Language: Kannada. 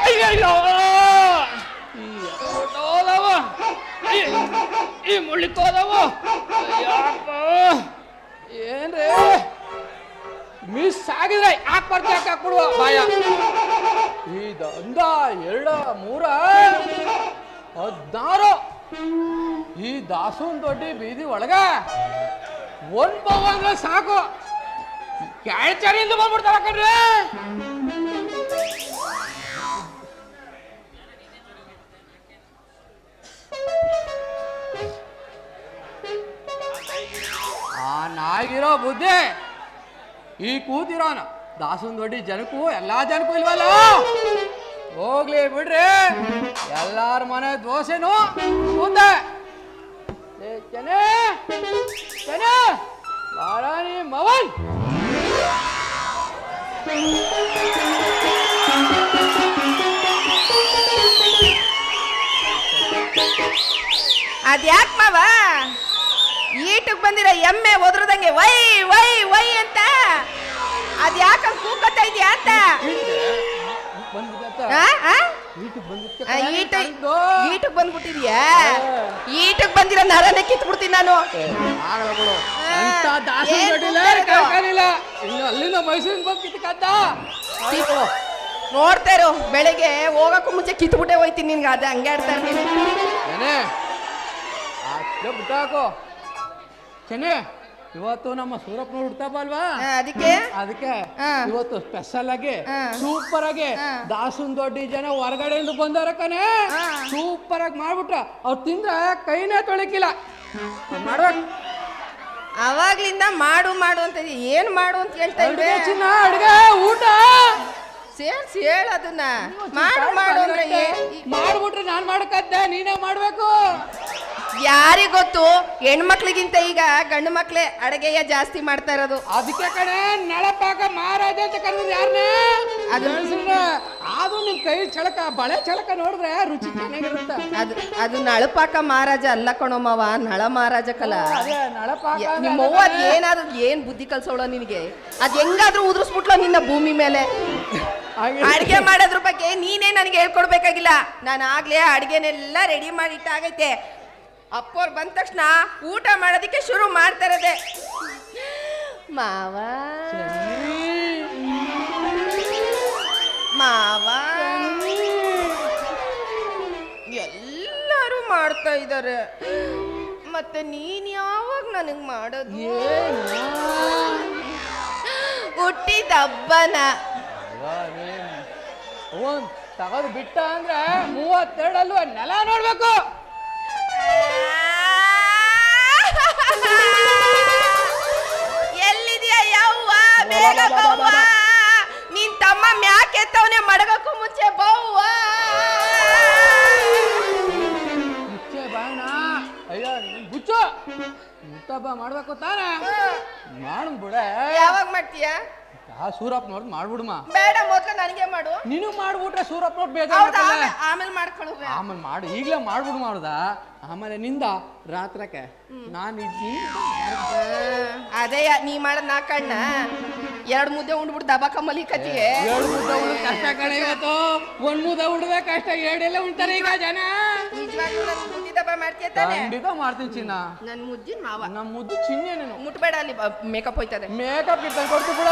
ಅಯ್ಯಯ್ಯೋ ಈ ಹೋದವ ಈ ಈ ಮುಳ್ಳಿಕೋದವ ಅಯ್ಯಪ್ಪ ಏನ್ರಿ? ಮಿಸ್ ಆಗಿದ್ರೆ ಯಾಕೆ ಬರ್ತೀಯ ಹಾಕ್ಬಿಡುವ ಬಾಯ ಇದೊಂದ ಎರಡ ಮೂರ ಹದಿನಾರು ಈ ದಾಸೂನ್ ದೊಡ್ಡಿ ಬೀದಿ ಒಳಗ ಒಂದ್ ಬವ ಅಂದ್ರೆ ಸಾಕು ಕ್ಯಾಳ್ಚರಿಂದ ಬಂದ್ಬಿಡ್ತಾರ ಕಣ್ರಿ ಆ ನಾಗಿರೋ ಬುದ್ಧಿ. ಈ ಕೂತಿರೋನ. ದಾಸನ್ ದೊಡ್ಡಿ ಜನಕ್ಕೂ, ಎಲ್ಲಾ ಜನಕ್ಕೂ ಇಲ್ವಲ್ಲ? ಹೋಗ್ಲಿ ಬಿಡ್ರಿ. ಎಲ್ಲಾರ ಮನೆ ದೋಸೆನು ಮುಂದೆ ಏ ಚೆನೆ ಚೆನೆ ಬಾರಾಣಿ ಮವನ್. ಅದ್ಯಾಕ್ ಮಾವ? ಈಟಕ್ ಬಂದಿರ ಎಮ್ಮೆ ಒದ್ರದಂಗೆ ವೈ ವೈ ವೈ ಅಂತ. ಅದ್ಯಾಕ ಕೂಕತ್ತಾ ಇದೆಯಾ ಅಂತ. ಈಟಕ್ ಬಂದ್ಬಿಟ್ಟಿದ್ಯಾ? ಈಟಕ್ ಬಂದಿರೋ ನರನ ಕಿತ್ಬಿಡ್ತೀನಿ ನಾನು. ಅಲ್ಲಿಂದ ಬಂದು ನೋಡ್ತಾ ಇರು ಬೆಳಿಗ್ಗೆ ಹೋಗಕ್ಕೂ ಮುಂಚೆ ಕಿತ್ಬಿಟ್ಟೆ ಹೋಯ್ತೀನಿ ನಿನ್ಗೆ ಅದೇ ಹಂಗೆ ಆಡ್ತಾ ಇರ್ತೀನಿ. ಬಿಟ್ಟಾಕು ಚೆನ್ನೆ ಇವತ್ತು ನಮ್ಮ ಸೂರಪ್ಪನವ್ರು ಹುಡ್ತಾಪ ಅಲ್ವಾ? ಅದಕ್ಕೆ? ಅದಕ್ಕೆ ಇವತ್ತು ಸ್ಪೆಷಲ್ ಆಗಿ ಸೂಪರ್ ಆಗಿ. ದಾಸನ್ ದೊಡ್ಡಿ ಜನ ಹೊರಗಡೆಯಿಂದ ಬಂದವ್ರ ಕಣೆ. ಸೂಪರ್ ಆಗಿ ಮಾಡ್ಬಿಟ್ರ. ಅವ್ರು ತಿಂದ್ರ ಕೈನೇ ತೊಳಿಕಿಲ್ಲ. ಮಾಡ್ಬೇಕು ಅವಾಗ್ಲಿಂದ ಮಾಡು ಮಾಡು ಅಂತ. ಏನ್ ಮಾಡು ಅಂತ ಹೇಳ್ತಾ ಇದ್ದೆ ಅಡ್ಗೆ ಊಟ. ಸೇರ್ಸಿ ಹೇಳ ಅದನ್ನ. ಮಾಡು ಮಾಡು ಅಂದ್ರೆ ಮಾಡ್ಬಿಟ್ರೆ ನಾನ್ ಮಾಡಕತ್ತೆ ನೀನೇ ಮಾಡ್ಬೇಕು. ಯಾರಿಗ್ ಗೊತ್ತು? ಹೆಣ್ಮಕ್ಳಿಗಿಂತ ಈಗ ಗಂಡು ಮಕ್ಳೇ ಅಡಗೆಯ ಜಾಸ್ತಿ ಮಾಡ್ತಾ ಇರೋದು. ಅದಕ್ಕೆ ಕಡೆ ನಳಪಾಕ ಮಹಾರಾಜ ಅಂತ ಕರೆದ್ರೆ ಯಾರನ್ನೇ ಅದು- ಅದು ನಿಮ್ ಕೈ ಚಳಕ ಬಳೆ ಚಳಕ ನೋಡಿದ್ರೆ ರುಚಿ ಚೆನ್ನಾಗಿರುತ್ತೆ. ಅದು ಅದು ನಳಪಾಕ ಮಹಾರಾಜ ಅಲ್ಲ ಕಣೋಮವ ನಳ ಮಹಾರಾಜ ಕಲ. ಅದೇ ನಳಪಾಕ ಯ- ಅಂದ್ರೆ ನಿಮ್ಮ ಅವ್ವ ಅದ್ ಏನಾದ್ರು ಏನ್ ಬುದ್ಧಿ ಕಲ್ಸೋಳ ನಿನಗೆ? ಅದ್ ಹೆಂಗಾದ್ರೂ ಉದುರಿಸ್ಬಿಟ್ಲ ನಿನ್ನ ಭೂಮಿ ಮೇಲೆ. ಅಡಿಗೆ ಅಡ್ಗೆ ಮಾಡೋದ್ರ ಬಗ್ಗೆ ನೀನೇ ನನಗೆ ಹೇಳ್ಕೊಡ್ಬೇಕಾಗಿಲ್ಲ. ನಾನು ಆಗ್ಲೇ ಅಡ್ಗೆನೆಲ್ಲ ರೆಡಿ ಮಾಡಿ ಇಟ್ಟಾಗೈತೆ ಅಪ್ಪೋರ್ ಬಂದ ತಕ್ಷಣ ಊಟ ಮಾಡೋದಕ್ಕೆ ಶುರು ಮಾಡ್ತಾರದೆ. ಮಾವ. ಮಾವ. ಎಲ್ಲರೂ ಮಾಡ್ತಾ ಇದ್ದಾರೆ ಮತ್ತೆ ನೀನ್ ಯಾವಾಗ ನನಗ್ ಮಾಡೋದು? ಹುಟ್ಟಿದ ಹಬ್ಬನ ತಗದು ಬಿಟ್ಟ ಅಂದ್ರೆ ಮೂವತ್ತೆರಡಲ್ಲೂ ನೆಲ ನೋಡ್ಬೇಕು. ಎಲ್ಲಿದ್ಯಾ ಯವ್ವ? ಬೇಗ ಬವ್ವ. ನಿನ್ ತಮ್ಮ ಮ್ಯಾಕ್ ಎತ್ತವನೆ ಮಡಗಕ್ಕೂ ಮುಂಚೆ ಬವ್ವ. ಮುಚ್ಚೆ ಬಾಣ. ಅಯ್ಯೋ ನೀನ್ ಗುಚ್ಚು ಊಟಬ್ಬ ಮಾಡ್ಬೇಕು ತಾನೆ. ಮಾಡು ಬಿಡ. ಯಾವಾಗ ಮಾಡ್ತೀಯಾ? ಆ ಸೂರಪ್ಪ ನೋಡ್ ಮಾಡ್ಬಿಡುಮ? ಬೇಡ ಮೊದ್ಲು ನನಗೆ ಮಾಡು. ನೀನು ಮಾಡ್ಬಿಟ್ರೆ ಸೂರಪ್ ನೋಡ್ ಹೌದಾ? ಬೇಜಾರ ಆಮೇಲೆ- ಆಮೇಲೆ ಮಾಡ್ಕೊಳ್ಳುವೆ. ಆಮೇಲೆ ಮಾಡು. ಈಗಲೇ ಮಾಡ್ಬಿಡು ಮಾಡ್ದ ಆಮೇಲೆ ನಿಂದ ರಾತ್ರಕ್ಕೆ ನಾನು ಇದ್ದೀನಿ ಅದೇ ನೀ ಮಾಡ ನಾ ಕಣ್ಣ. ಎರಡು ಮುದ್ದೆ ಉಂಡ್ಬಿಟ್ಟು ದಬಾಕ ಮಲಿಕತಿಗೆ ಎರಡು ಮುದ್ದೆ ಉಳ್ದು ಕಷ್ಟ ಕಡೆ ಇವತ್ತು. ಒಂದ್ ಮುದ್ದೆ ಉಳ್ದೆ ಕಷ್ಟ. ಎರಡೆಲ್ಲ ಉಣ್ತಾರೆ ಈಗ ಜನ. ನಿಜವಾಗ್ಲೂ ನನ್ ಮುದ್ದಿ ದಬ ಮಾಡ್ತೀಯ ತಾನೆ? ಖಂಡಿತ ಮಾಡ್ತೀನಿ ಚಿನ್ನ. ನನ್ ಮುದ್ದಿನ ಮಾವ. ನಮ್ಮ ಮುದ್ದು ಚಿನ್ನೆ ನೀನು. ಮುಟ್ಬೇಡ ಅಲ್ಲಿ ಮೇಕಪ್ ಹೋಯ್ತದೆ. ಮೇಕಪ್ ಇಟ್ಟ ಕೊಡ್ತು ಬಿಡ